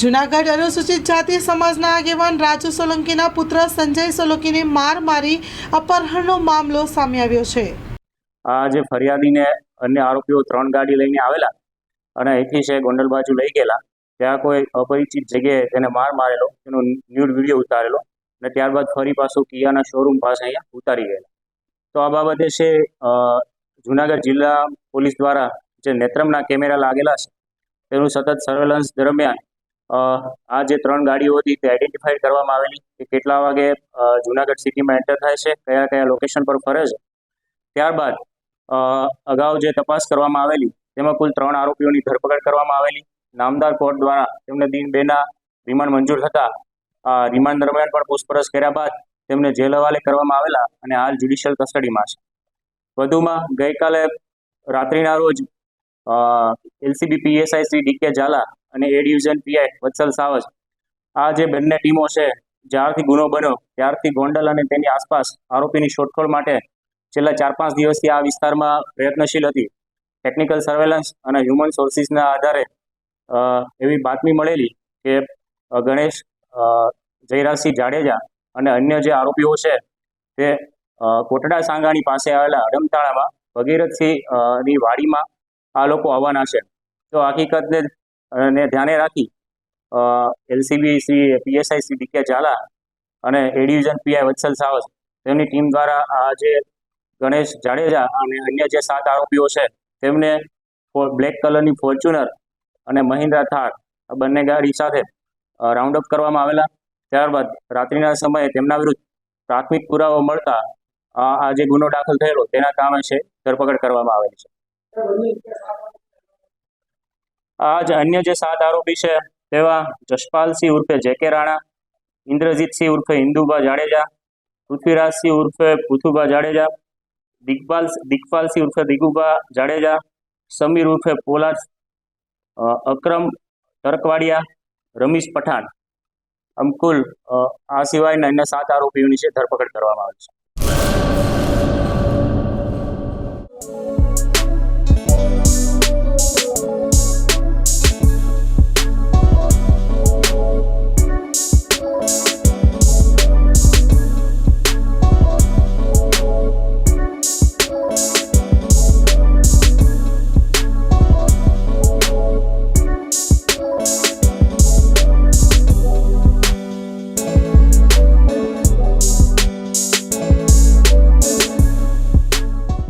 જુનાગઢ અનુસૂચિત જાતિ સમાજના આગેવાન રાજુ સોલંકીના પુત્ર સંજય સોલંકીને માર મારી અપહરણનો મામલો સામે આવ્યો છે. આ જે ફરિયાદીને અન્ય આરોપીઓ ત્રણ ગાડી લઈને આવેલા અને અહીંથી છે ગોંડલ બાજુ લઈ ગયેલા, ત્યાં કોઈ અપરિચિત જગ્યાએ તેને માર મારેલો, તેનો ન્યૂડ વીડિયો ઉતારેલો અને ત્યારબાદ ફરી પાછું કિયાના શોરૂમ પાસે અહીંયા ઉતારી ગયેલા. તો આ બાબતે છે જુનાગઢ જિલ્લા પોલીસ દ્વારા જે નેત્રમના કેમેરા લાગેલા છે, તેનું સતત સર્વેલન્સ દરમિયાન આ જે ત્રણ ગાડીઓ હતી તે આઈડેન્ટિફાઈડ કરવામાં આવેલી કે કેટલા વાગે જુનાગઢ સિટીમાં એન્ટર થાય છે, કયા કયા લોકેશન પર ફરે છે. ત્યારબાદ અગાઉ જે તપાસ કરવામાં આવેલી, તેમાં કુલ ત્રણ આરોપીઓની ધરપકડ કરવામાં આવેલી. નામદાર કોર્ટ દ્વારા તેમને દિન બેના રિમાન્ડ મંજૂર થતા રિમાન્ડ દરમિયાન પણ પૂછપરછ કર્યા બાદ તેમને જેલ હવાલે કરવામાં આવેલા અને હાલ જ્યુડિશિયલ કસ્ટડીમાં છે. વધુમાં, ગઈકાલે રાત્રિના રોજ LCB PSI Shri DK Jhala અને એ ડિવિઝન પીઆઈ વત્સલ સાવજ. આ જે બંને ટીમો છે, જ્યારથી ગુનો બન્યો, ત્યારથી ગોંડલ અને તેની આસપાસ આરોપીની શોધખોળ માટે છેલ્લા ચાર પાંચ દિવસથી આ વિસ્તારમાં પ્રયત્નશીલ હતી. ટેકનિકલ સર્વેલન્સ અને હ્યુમન સોર્સિસના આધારે એવી બાતમી મળેલી કે ગણેશ જયરાજસિંહ જાડેજા અને અન્ય જે આરોપીઓ છે, તે કોટડા સાંગાણી પાસે આવેલા અડમતાળામાં ભગીરથસિંહની વાડીમાં આ લોકો આવવાના છે. તો હકીકતને અ, ને ધ્યાને રાખી LCB Shri PSI Shri DK Jhala અને એ પીઆઈ વત્સલ સાવસ તેમની ટીમ દ્વારા આ જે ગણેશ જાડેજા અને અન્ય જે સાત આરોપીઓ છે તેમને બ્લેક કલરની ફોર્ચ્યુનર અને મહિન્દ્રા થાર આ બંને ગાડી સાથે રાઉન્ડ અપ કરવામાં આવેલા. ત્યારબાદ રાત્રિના સમયે તેમના વિરુદ્ધ પ્રાથમિક પુરાવો મળતા આ જે ગુનો દાખલ થયેલો તેના કામે છે ધરપકડ કરવામાં આવેલી છે. આ જ અન્ય જે સાત આરોપી છે, તેવા જશપાલસિંહ ઉર્ફે જેકે રાણા, ઇન્દ્રજીતસિંહ ઉર્ફે ઇન્દુબા જાડેજા, પૃથ્વીરાજસિંહ ઉર્ફે પૃથુબા જાડેજા, દિગ્પાલ, દિગપાલસિંહ ઉર્ફે દિગુબા જાડેજા, સમીર ઉર્ફે પોલાદ અક્રમ તરકવાડિયા, રમીશ પઠાણ. આમ આ સિવાયના અન્ય સાત આરોપીઓની છે ધરપકડ કરવામાં આવી છે.